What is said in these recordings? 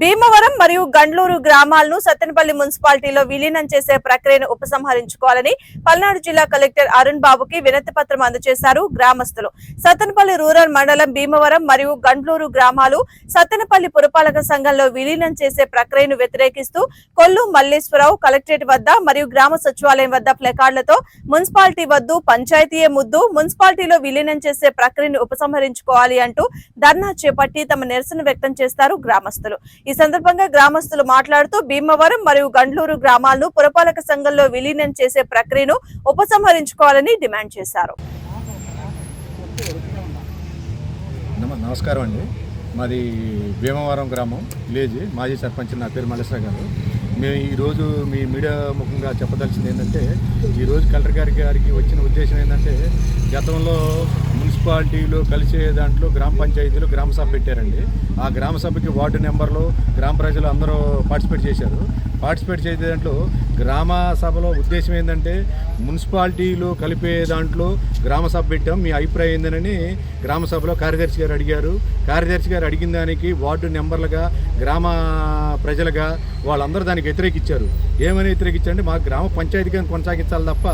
భీమవరం మరియు గండ్లూరు గ్రామాలను సత్తెనపల్లి మున్సిపాలిటీలో విలీనం చేసే ప్రక్రియను ఉపసంహరించుకోవాలని పల్నాడు జిల్లా కలెక్టర్ అరుణ్ బాబుకి వినతి పత్రం అందజేశారు గ్రామస్తులు. సత్తెనపల్లి రూరల్ మండలం భీమవరం మరియు గండ్లూరు గ్రామాలు సత్తెనపల్లి పురపాలక సంఘంలో విలీనం చేసే ప్రక్రియను వ్యతిరేకిస్తూ కొల్లు మల్లేశ్వరరావు కలెక్టరేట్ వద్ద మరియు గ్రామ సచివాలయం వద్ద ప్లకార్డులతో మున్సిపాలిటీ వద్దు పంచాయతీయే ముద్దు మున్సిపాలిటీలో విలీనం చేసే ప్రక్రియను ఉపసంహరించుకోవాలి అంటూ ధర్నా చేపట్టి తమ నిరసన వ్యక్తం చేస్తారు గ్రామస్తులు. ఈ సందర్భంగా గ్రామస్తులు మాట్లాడుతూ భీమవరం మరియు గండ్లూరు గ్రామాలను పురపాలక సంఘంలో విలీనం చేసే ప్రక్రియను ఉపసంహరించుకోవాలని డిమాండ్ చేశారు. నమస్కారం అండి. మాది భీమవరం గ్రామం విలేజ్. మాజీ సర్పంచ్ నా పేరు మల్లేశ్వర గారు. మేము ఈరోజు మీ మీడియా ముఖంగా చెప్పదలిచింది ఏంటంటే ఈరోజు కలెక్టర్ గారి గారికి వచ్చిన ఉద్దేశం ఏంటంటే గతంలో మున్సిపాలిటీలో కలిసే దాంట్లో గ్రామ పంచాయతీలు గ్రామ సభ పెట్టారండి. ఆ గ్రామ సభకి వార్డు నెంబర్లో గ్రామ ప్రజలు అందరూ పార్టిసిపేట్ చేశారు. పార్టిసిపేట్ చేసే దాంట్లో గ్రామ సభలో ఉద్దేశం ఏంటంటే మున్సిపాలిటీలో కలిపే దాంట్లో గ్రామ సభ పెట్టాం. మీ అభిప్రాయం ఏందనని గ్రామ సభలో కార్యదర్శి గారు అడిగారు. కార్యదర్శి గారు అడిగిన దానికి వార్డు నెంబర్లుగా గ్రామ ప్రజలుగా వాళ్ళందరూ దానికి వ్యతిరేకించారు ఏమని వ్యతిరేకించారంటే మా గ్రామ పంచాయతీగా కొనసాగించాలి తప్ప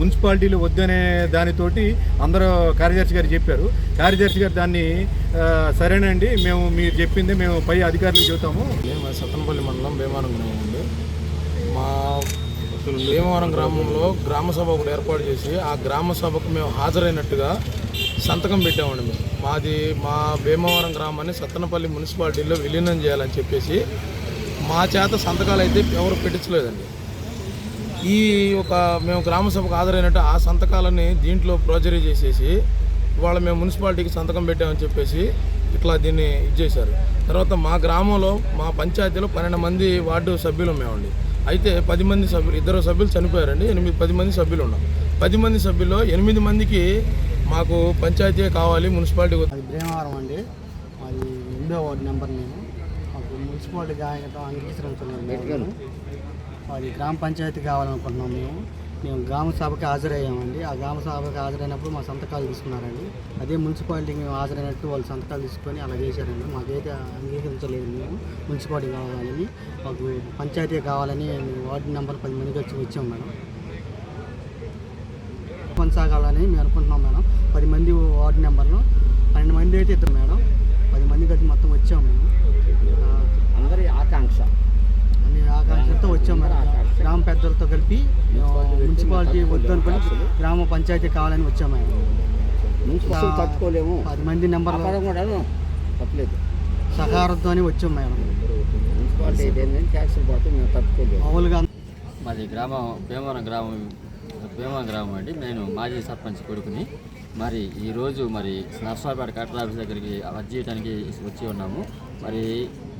మున్సిపాలిటీలు వద్దనే దానితోటి అందరూ కార్యదర్శి గారు చెప్పారు. కార్యదర్శి గారు దాన్ని సరేనండి మేము మీరు చెప్పింది మేము పై అధికారులకు చెబుతాము. మేము సతనపల్లి మండలం భీమవరం ఉంది మా భీమవరం గ్రామంలో గ్రామ సభ ఒకటి ఏర్పాటు చేసి ఆ గ్రామ సభకు మేము హాజరైనట్టుగా సంతకం పెట్టామండి మేము. మాది మా భీమవరం గ్రామాన్ని సత్తనపల్లి మున్సిపాలిటీలో విలీనం చేయాలని చెప్పేసి మా చేత సంతకాలు అయితే ఎవరు పెట్టించలేదండి. ఈ ఒక మేము గ్రామ సభకు హాజరైనట్టు ఆ సంతకాలని దీంట్లో ప్రోజరీ చేసేసి ఇవాళ మేము మున్సిపాలిటీకి సంతకం పెట్టామని చెప్పేసి ఇట్లా దీన్ని ఇచ్చేశారు తర్వాత మా గ్రామంలో మా పంచాయతీలో పన్నెండు మంది వార్డు సభ్యులు మేమండి అయితే పది మంది సభ్యులు ఇద్దరు సభ్యులు చనిపోయారండి. ఎనిమిది పది మంది సభ్యులు ఉన్నాం. పది మంది సభ్యుల్లో ఎనిమిది మందికి మాకు పంచాయతీ కావాలి మున్సిపాలిటీ అది భీమవరం అండి. అది ఎనిమిదో వార్డు నెంబర్ నేను. మాకు మున్సిపాలిటీ అంగీకరించలేదు అది గ్రామ పంచాయతీ కావాలనుకుంటున్నాం మేము. మేము గ్రామ సభకి హాజరయ్యామండి. ఆ గ్రామ సభకి హాజరైనప్పుడు మా సంతకాలు తీసుకున్నారండి. అదే మున్సిపాలిటీకి మేము హాజరైనట్టు వాళ్ళు సంతకాలు తీసుకొని అలా చేశారండి. మాకైతే అంగీకరించలేదు మేము. మున్సిపాలిటీ కావాలని మాకు పంచాయతీ కావాలని వార్డు నెంబర్ పది మందికి వచ్చి వచ్చాం మేడం. కొనసాగాలని మేము అనుకుంటున్నాం మేడం. పది మంది వార్డు నెంబర్లు పన్నెండు మంది అయితే ఇద్దరు మేడం. పది మందికి అది మొత్తం వచ్చాం మేము. అందరి ఆకాంక్ష. అన్ని ఆకాంక్షలతో వచ్చాం మేడం. గ్రామ పెద్దలతో కలిపి మేము మున్సిపాలిటీ వద్దు అనుకుని గ్రామ పంచాయతీ కావాలని వచ్చాం మేడం మున్సిపల్ తట్టుకోలేము. పది మంది కూడా తప్పలేదు సహకారంతోనే వచ్చాం మేము మామూలుగా మాది గ్రామం భీమవరం గ్రామం భీమవరం గ్రామం అండి. నేను మాజీ సర్పంచ్ కొడుకుని. మరి ఈరోజు మరి నర్సాపేట కలెక్టర్ ఆఫీస్ దగ్గరికి అర్జీ చేయడానికి వచ్చి ఉన్నాము. మరి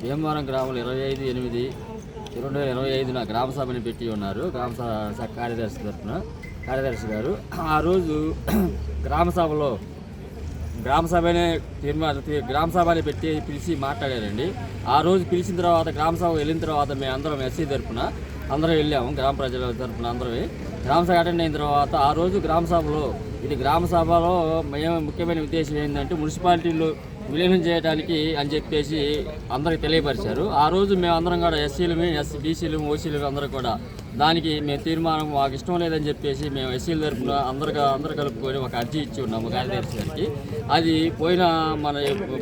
భీమవరం గ్రామంలో ఇరవై ఐదు ఎనిమిది రెండు వేల ఇరవై ఐదున గ్రామ సభని పెట్టి ఉన్నారు. గ్రామ సభ కార్యదర్శి తరఫున కార్యదర్శి గారు ఆ రోజు గ్రామ సభలో గ్రామ సభనే గ్రామ సభని పెట్టి పిలిచి మాట్లాడారండి. ఆ రోజు పిలిచిన తర్వాత గ్రామ సభ వెళ్ళిన తర్వాత మేము అందరం ఎస్సీ తరపున అందరం వెళ్ళాము గ్రామ ప్రజల తరపున అందరమే. గ్రామ సభ అటెండ్ అయిన తర్వాత ఆ రోజు గ్రామ సభలో ఇది గ్రామ సభలో మేము ముఖ్యమైన ఉద్దేశం ఏంటంటే మున్సిపాలిటీలు విలీనం చేయడానికి అని చెప్పేసి అందరికి తెలియపరిచారు. ఆ రోజు మేము అందరం కూడా ఎస్సీలు ఎస్సీ బీసీలు ఓసీలు అందరూ కూడా దానికి మేము తీర్మానం మాకు ఇష్టం లేదని చెప్పేసి మేము ఎస్సీల తరఫున అందరు అందరు కలుపుకొని ఒక అర్జీ ఇచ్చి ఉన్నాము కార్యదర్శి గారికి అది పోయిన మన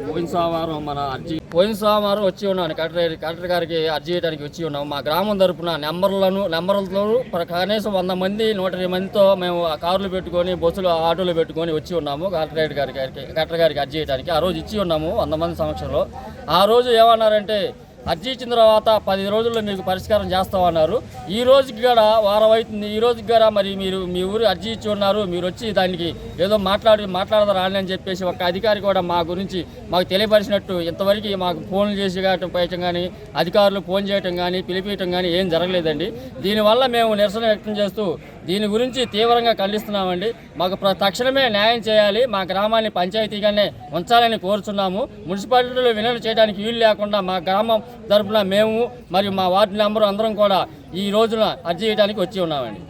పోయిన సోమవారం మన అర్జీ పోయిన సోమవారం వచ్చి ఉన్నాను. కలెక్టర్ కలెక్టర్ గారికి అర్జీ చేయడానికి వచ్చి ఉన్నాము. మా గ్రామం తరఫున నెంబర్లను నెంబర్లతో ప్ర- కనీసం వంద మంది నూట మందితో మేము ఆ కార్లు పెట్టుకొని బస్సులు ఆటోలు పెట్టుకొని వచ్చి ఉన్నాము కలెక్టర్ గారికి కలెక్టర్ గారికి అర్జీ చేయడానికి ఆ రోజు ఇచ్చి ఉన్నాము వంద మంది సమక్షంలో. ఆ రోజు ఏమన్నారంటే అర్జీ ఇచ్చిన తర్వాత పది రోజుల్లో మీకు పరిష్కారం చేస్తామన్నారు ఈ రోజుకి కూడా వారం అవుతుంది. ఈ రోజుకి కూడా మరి మీరు మీ ఊరు అర్జీ ఇచ్చి ఉన్నారు. మీరు వచ్చి దానికి ఏదో మాట్లాడి మాట్లాడదారు అని చెప్పేసి ఒక అధికారి కూడా మా గురించి మాకు తెలియపరిచినట్టు ఇంతవరకు మాకు ఫోన్లు చేసి కావటం కానీ అధికారులు ఫోన్ చేయటం కానీ పిలిపించటం కానీ ఏం జరగలేదండి. దీనివల్ల మేము నిరసన వ్యక్తం చేస్తూ దీని గురించి తీవ్రంగా ఖండిస్తున్నామండి. మాకు ప్ర- తక్షణమే న్యాయం చేయాలి. మా గ్రామాన్ని పంచాయతీగానే ఉంచాలని కోరుచున్నాము. మున్సిపాలిటీలో విలీనం చేయడానికి వీలు లేకుండా మా గ్రామం తరపున మేము మరియు మా వార్డు నెంబరు అందరం కూడా ఈ రోజున అర్జీ చేయడానికి వచ్చి ఉన్నామండి.